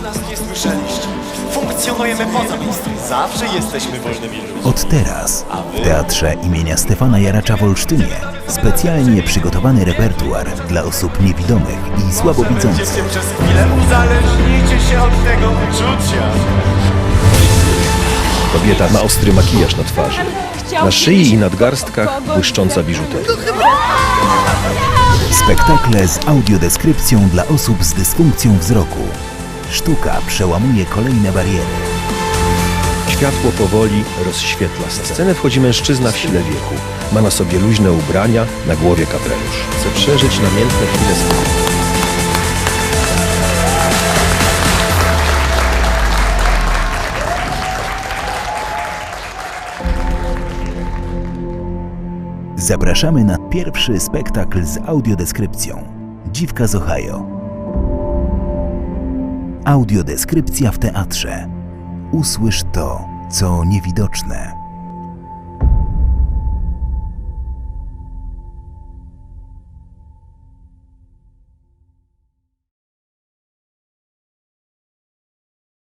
o nas nie słyszeliście. Funkcjonujemy poza miejscem. Zawsze jesteśmy wolnymi ludźmi. Od teraz w Teatrze imienia Stefana Jaracza w Olsztynie specjalnie przygotowany repertuar dla osób niewidomych i słabowidzących. Będziecie przez chwilę uzależnicie się od tego uczucia. Kobieta ma ostry makijaż na twarzy. Na szyi i nadgarstkach błyszcząca biżuteria. Spektakle z audiodeskrypcją dla osób z dysfunkcją wzroku. Sztuka przełamuje kolejne bariery. Światło powoli rozświetla scenę. Na scenę wchodzi mężczyzna w sile wieku. Ma na sobie luźne ubrania, na głowie kapelusz. Chce przeżyć namiętne chwile spokoju. Zapraszamy na pierwszy spektakl z audiodeskrypcją. Dziwka z Ohio. Audiodeskrypcja w teatrze. Usłysz to, co niewidoczne.